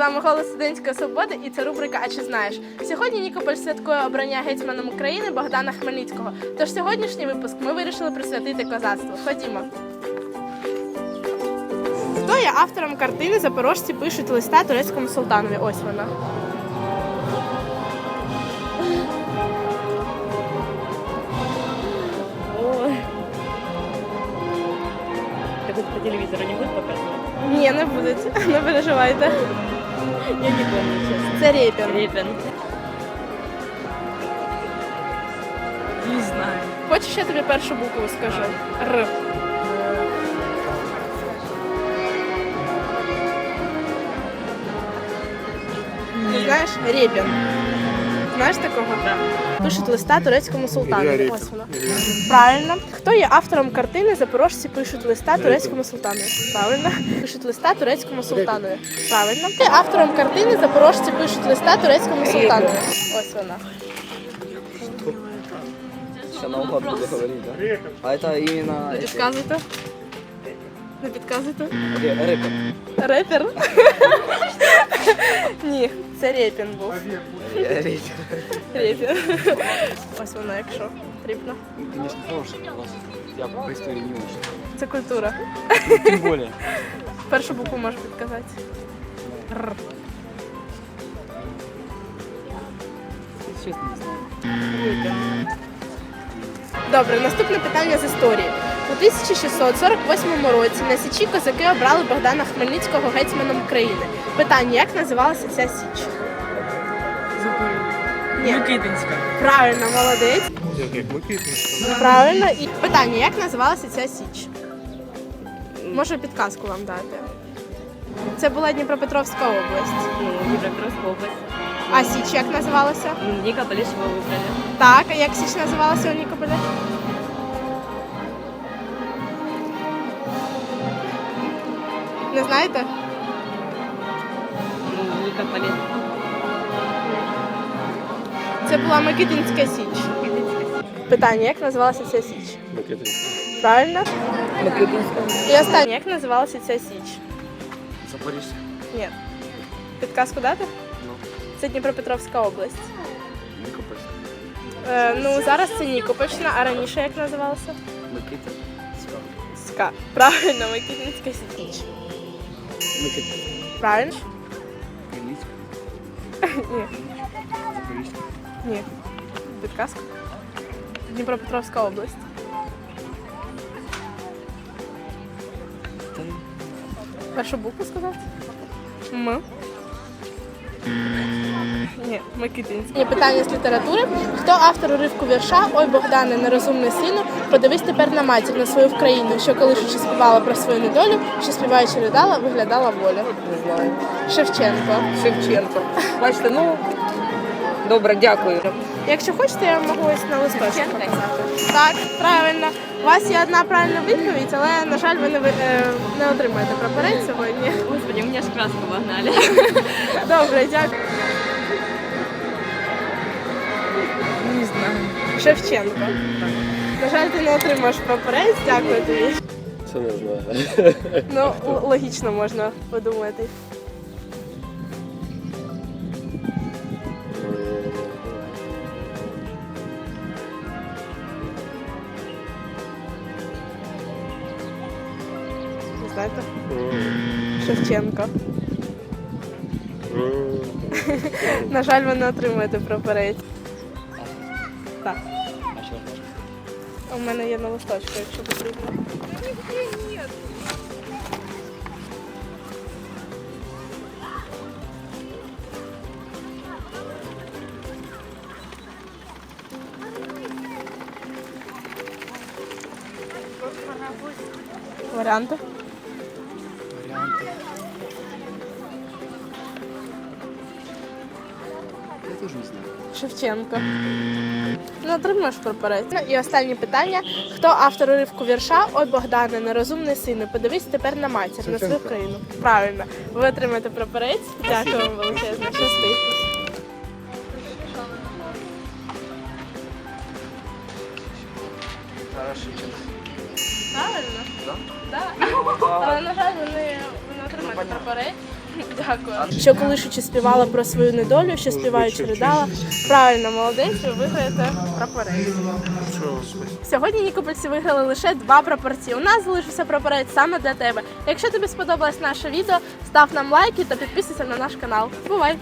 Вами голос студентської свободи і це рубрика А чи знаєш? Сьогодні Нікополь святкує обрання гетьманом України Богдана Хмельницького. Тож сьогоднішній випуск ми вирішили присвятити козацтву. Ходімо. Хто є автором картини Запорожці пишуть листа турецькому султанові? Ось вона. Так это по телевизору не будет показывать? Ні, не будуть. Не переживайте. Я не помню, честно. Це Рєпін. Репин. Не знаю. Хочеш, я тобі першу букву скажу? Р. Ти знаєш Рєпін? Знаєш такого? Да. Пишуть листа турецькому султану. Ось воно. Правильно. Хто є автором картини Запорожці пишуть листа турецькому султану? Правильно. Пишуть листа турецькому султану. Правильно. Є автором картини Запорожці пишуть листа турецькому султану? Ось вона. Сейчас наугад буду говорить, да? А это именно Не підказуйте. Не підказуйте. ре- рэпер. Репер? Ні, це Рєпін був. Э, Репер. Рєпін. Ось воно, якщо потрібно. Конечно, хороший класс. Я по истории не очень. Це культура. Тем более. Першу букву можу підказати. Р. Честно не знаю. Добре, наступне питання з історії. У 1648 році на Січі козаки обрали Богдана Хмельницького гетьманом України. Питання, як називалася ця Січ? Ні. Микитинська. Правильно, молодець. Як Правильно. І питання, як називалася ця Січ? Можу підказку вам дати. Це була Дніпропетровська область. Ну, Дніпропетровська область. А Січ як називалася? Ну, Нікополь ж вибрали. Так, а як Січ називалася у Нікополі? Не знаєте? Це була Микитинська Січ. Питання, як називалася ця Січ? Микитинська. Правильно? Микитинська. І останнє, як називалася ця Січ? Запоріжжя. Ні. Підказку дати? Ну. Це Дніпропетровська область. Нікопольська. Е, ну, зараз це Нікопольщина, а раніше як називалося? Микитинська. Ска. Правильно, Микитинська Січ. Микитинська. Правильно? Хмельницька. Ні. Запоріжжя. Ні. Підказка. Дніпропетровська область. Та ні. Першу букву сказати? М. Ні, Микитинська. Є питання з літератури. Хто автор уривку вірша Ой Богдане, нерозумний сину, подивись тепер на матір на свою Вкраїну, що колишучи співала про свою недолю, що співаючи ридала, виглядала воля. Не знаю. Шевченко. Шевченко. Бачите, ну добре, дякую. Якщо хочете, я можу ось на листочку. Так, правильно. У вас є одна правильна відповідь, але, на жаль, ви не, ви- е, не отримаєте прапорець сьогодні. Господи, у мене ж краску вогнали. Добре, дякую. Не знаю. Шевченко. На жаль, ти не отримаєш прапорець, дякую тобі. Це не знаю. Ну, логічно можна подумати. Знаєте? Шевченко. На жаль, ви не отримаєте прапорець. Так. У мене є на листочку, якщо потрібно. Варіанти? Теж не знаю. Шевченко. Ну, отримаєш. Ну, І останнє питання. Хто автор уривку вірша Ой Богдане, нерозумний сину, подивись тепер на матір, на свою країну. Правильно. Ви отримаєте прапорець. Дякую вам величезно. Щасти. Правильно? Да? Так. Але, на жаль, ви не, ви прапорець. Дякую. Що колишучи співала про свою недолю, що співаючи ридала. Правильно, молодець, ви виграєте прапорець. Сьогодні Нікопольці виграли лише два прапорці. У нас залишився прапорець саме для тебе. Якщо тобі сподобалось наше відео, став нам лайки та підписуйся на наш канал. Бувай!